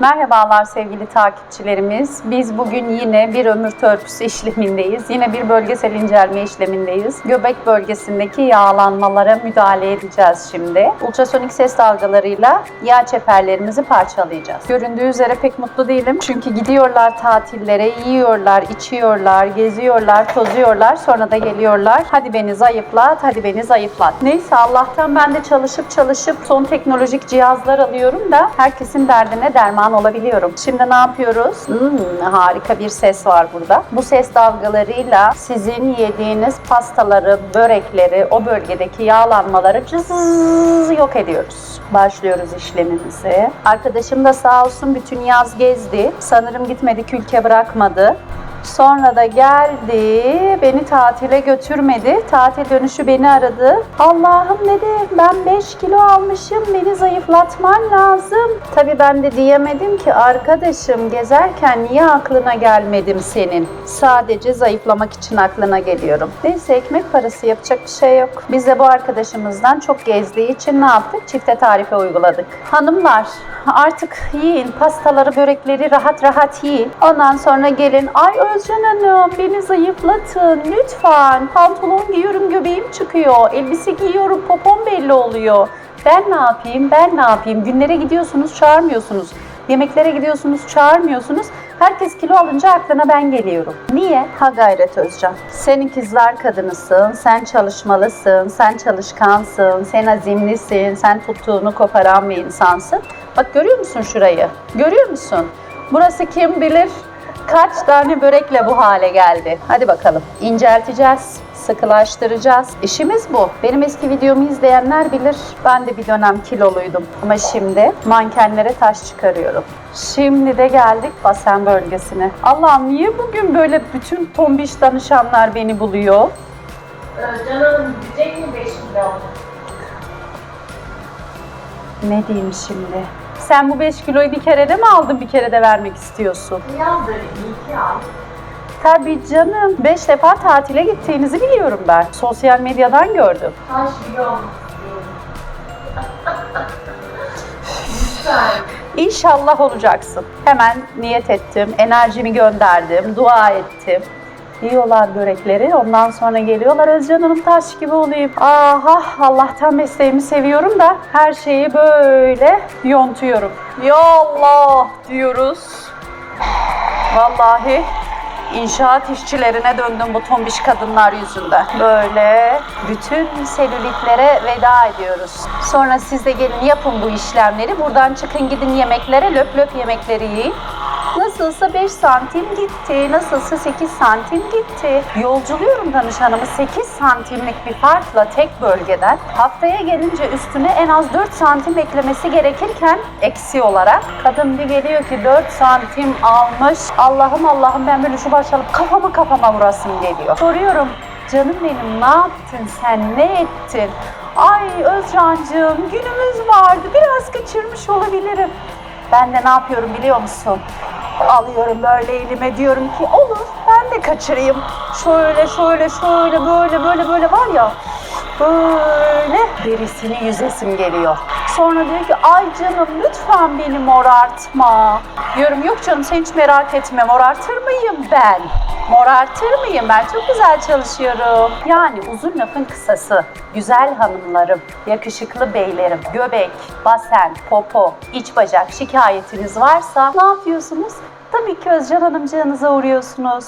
Merhabalar sevgili takipçilerimiz. Biz bugün yine bir ömür törpüsü işlemindeyiz. Yine bir bölgesel incelme işlemindeyiz. Göbek bölgesindeki yağlanmalara müdahale edeceğiz şimdi. Ultrasonik ses dalgalarıyla yağ çeperlerimizi parçalayacağız. Göründüğü üzere pek mutlu değilim. Çünkü gidiyorlar tatillere, yiyorlar, içiyorlar, geziyorlar, tozuyorlar. Sonra da geliyorlar. Hadi beni zayıflat, hadi beni zayıflat. Neyse Allah'tan ben de çalışıp çalışıp son teknolojik cihazlar alıyorum da herkesin derdine derman olabiliyorum. Şimdi ne yapıyoruz? Hmm, harika bir ses var burada. Bu ses dalgalarıyla sizin yediğiniz pastaları, börekleri, o bölgedeki yağlanmaları cızız yok ediyoruz. Başlıyoruz işlemimize. Arkadaşım da sağ olsun bütün yaz gezdi. Sanırım gitmedi, külke bırakmadı. Sonra da geldi, beni tatile götürmedi. Tatil dönüşü beni aradı. Allah'ım dedi, ben 5 kilo almışım, beni zayıflatman lazım. Tabii ben de diyemedim ki arkadaşım gezerken niye aklına gelmedim senin? Sadece zayıflamak için aklına geliyorum. Neyse ekmek parası yapacak bir şey yok. Biz de bu arkadaşımızdan çok gezdiği için ne yaptık? Çifte tarife uyguladık. Hanımlar artık yiyin pastaları, börekleri rahat rahat yiyin. Ondan sonra gelin ay Özcan Hanım beni zayıflatın lütfen. Pantolon giyiyorum göbeğim çıkıyor. Elbise giyiyorum popom belli oluyor. Ben ne yapayım ben ne yapayım? Günlere gidiyorsunuz çağırmıyorsunuz. Yemeklere gidiyorsunuz çağırmıyorsunuz. Herkes kilo alınca aklına ben geliyorum. Niye? Ha gayret Özcan. Sen ikizler kadınısın, sen çalışmalısın, sen çalışkansın, sen azimlisin, sen tuttuğunu koparan bir insansın. Bak görüyor musun şurayı? Görüyor musun? Burası kim bilir kaç tane börekle bu hale geldi. Hadi bakalım. İncelteceğiz, sıkılaştıracağız. İşimiz bu. Benim eski videomu izleyenler bilir. Ben de bir dönem kiloluydum. Ama şimdi mankenlere taş çıkarıyorum. Şimdi de geldik basen bölgesine. Allah'ım niye bugün böyle bütün tombiş danışanlar beni buluyor? Özcan Hanım gidecek mi 5 kilo? Ne diyeyim şimdi? Sen bu 5 kiloyu bir kerede mi aldın, bir kerede vermek istiyorsun? Yaz böyle iki ay. Tabii canım. 5 defa tatile gittiğinizi biliyorum ben. Sosyal medyadan gördüm. Taş gibi olmak istiyorum. İnşallah olacaksın. Hemen niyet ettim, enerjimi gönderdim, dua ettim. Yiyorlar börekleri, ondan sonra geliyorlar Özcan Hanım taş gibi olayım. Aha Allah'tan mesleğimi seviyorum da her şeyi böyle yontuyorum. Ya Allah diyoruz. Vallahi inşaat işçilerine döndüm bu tombiş kadınlar yüzünden. Böyle bütün selülitlere veda ediyoruz. Sonra siz de gelin yapın bu işlemleri. Buradan çıkın gidin yemeklere löp löp yemekleri yiyin. Nasılsa 5 santim gitti, nasılsa 8 santim gitti. Yolculuyorum danışanımı 8 santimlik bir farkla tek bölgeden. Haftaya gelince üstüne en az 4 santim eklemesi gerekirken eksi olarak. Kadın bir geliyor ki 4 santim almış. Allah'ım Allah'ım ben böyle şu başalıp kafama kafama vurasım geliyor. Soruyorum canım benim ne yaptın sen ne ettin? Ay Özcancığım günümüz vardı biraz kaçırmış olabilirim. Ben de ne yapıyorum biliyor musun? Alıyorum böyle elime diyorum ki olur ben de kaçırayım. Şöyle şöyle şöyle böyle böyle böyle var ya böyle derisini yüzesim geliyor. Sonra diyor ki ay canım lütfen beni morartma. Diyorum yok canım sen hiç merak etme morartır mıyım ben? Morartır mıyım ben? Çok güzel çalışıyorum. Yani uzun lafın kısası. Güzel hanımlarım, yakışıklı beylerim, göbek, basen, popo, iç bacak şikayetiniz varsa ne yapıyorsunuz? Tabii ki Özcan Hanımcığınıza uğruyorsunuz.